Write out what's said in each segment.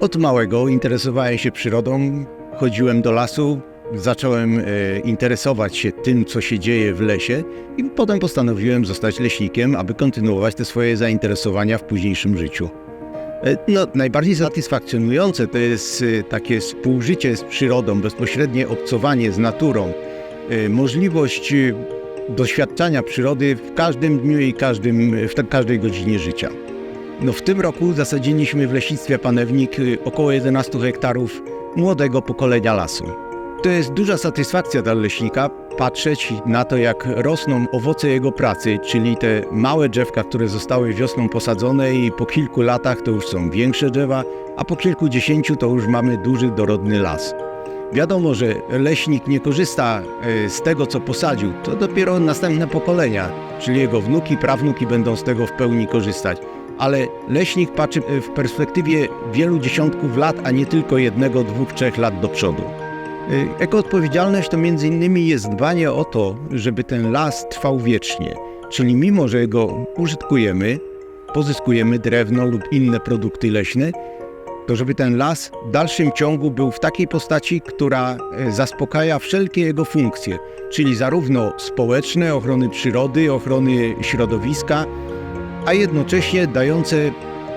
Od małego interesowałem się przyrodą, chodziłem do lasu, zacząłem e, interesować się tym, co się dzieje w lesie i potem postanowiłem zostać leśnikiem, aby kontynuować te swoje zainteresowania w późniejszym życiu. E, No, najbardziej satysfakcjonujące to jest e, takie współżycie z przyrodą, bezpośrednie obcowanie z naturą, możliwość doświadczania przyrody w każdym dniu i każdym, w każdej godzinie życia. No w tym roku zasadziliśmy w leśnictwie Panewnik y, około 11 hektarów młodego pokolenia lasu. To jest duża satysfakcja dla leśnika patrzeć na to, jak rosną owoce jego pracy, czyli te małe drzewka, które zostały wiosną posadzone i po kilku latach to już są większe drzewa, a po kilkudziesięciu to już mamy duży, dorodny las. Wiadomo, że leśnik nie korzysta e, z tego, co posadził, to dopiero następne pokolenia, czyli jego wnuki, prawnuki będą z tego w pełni korzystać. Ale leśnik patrzy w perspektywie wielu dziesiątków lat, a nie tylko jednego, dwóch, trzech lat do przodu. Ekoodpowiedzialność to między innymi jest dbanie o to, żeby ten las trwał wiecznie, czyli mimo, że go użytkujemy, pozyskujemy drewno lub inne produkty leśne, to żeby ten las w dalszym ciągu był w takiej postaci, która e, zaspokaja wszelkie jego funkcje, czyli zarówno społeczne, ochrony przyrody, ochrony środowiska, a jednocześnie dające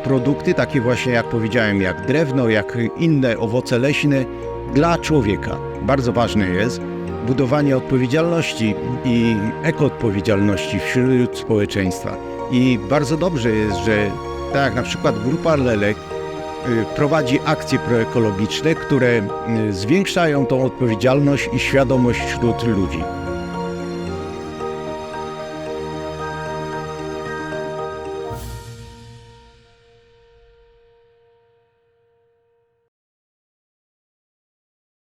produkty, takie właśnie jak powiedziałem, jak drewno, jak inne owoce leśne dla człowieka. Bardzo ważne jest budowanie odpowiedzialności i ekoodpowiedzialności wśród społeczeństwa. I bardzo dobrze jest, że tak jak na przykład grupa Lelek prowadzi akcje proekologiczne, które y, zwiększają tą odpowiedzialność i świadomość wśród ludzi.